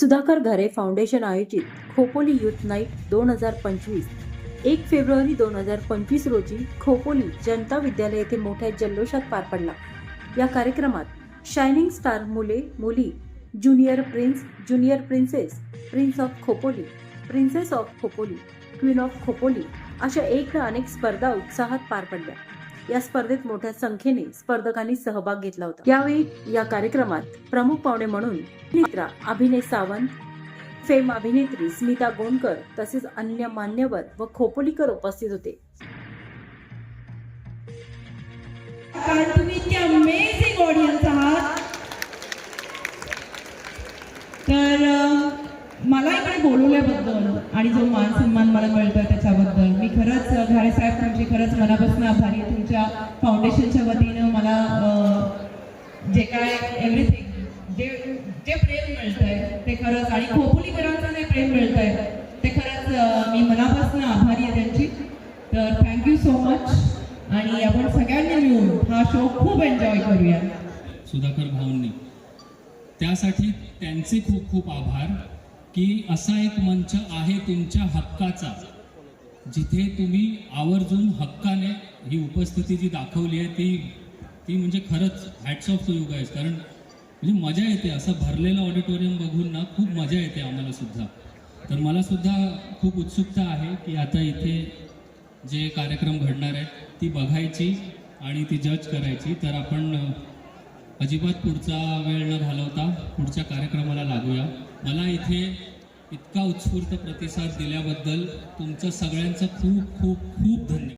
सुधाकर घरे फाउंडेशन आयोजित Khopoli youth night दोन हजार पंचवीस. एक फेब्रुवारी दोन हजार पंचवीस रोजी खोपोली जनता विद्यालय येथे मोठ्या जल्लोषात पार पडला. या कार्यक्रमात शायनिंग स्टार मुले मुली junior prince junior princess prince of Khopoli princess of Khopoli queen of Khopoli अशा एक अनेक स्पर्धा उत्साहात पार पडल्या. या स्पर्धेत मोठ्या संख्येने स्पर्धकांनी सहभाग घेतला होता. यावेळी या कार्यक्रमात प्रमुख पाहुणे म्हणून मित्रा अभिनय सावंत फेम अभिनेत्री स्मिता गोंडकर तसेच अन्य मान्यवर व खोपोलीकर उपस्थित होते. तर मला इकडे बोलवल्याबद्दल आणि जो मान सन्मान मला मिळतोय त्याच्याबद्दल मी खरंच अं, घारे खरंच मनापासून आभारी आहे. तुमच्या फाउंडेशनच्या वतीनं मला जे काय एव्हरीथिंग जे जे प्रेम मिळतंय ते खरंच आणि खोपोलीकरांचं जे प्रेम मिळतंय ते खरंच मी मनापासून आभारी आहे त्यांची. तर थँक्यू सो मच आणि आपण सगळ्यांनी मिळून हा शो खूप एन्जॉय करूया. सुधाकर भाऊंनी. त्यासाठी त्यांचे खूप खूप आभार की असा एक मंच आहे तुमच्या हक्काचा. जिथे तुम्ही आवर्जून हक्काने ही उपस्थिती जी दाखवली आहे ती ती म्हणजे खरंच हॅट्स ऑफ टू यू कारण म्हणजे मजा येते असं भरलेलं ऑडिटोरियम बघून ना खूप मजा येते आम्हाला सुद्धा. तर मला सुद्धा खूप उत्सुकता आहे की आता इथे जे कार्यक्रम घडणार आहेत ती बघायची आणि ती जज करायची. तर आपण अजिबात पुढचा वेळ न घालवता पुढच्या कार्यक्रमाला लागूया. मला इथे इतका उत्स्फूर्त प्रतिसाद दिल्याबद्दल तुमचं सगळ्यांचं खूप खूप खूप धन्यवाद.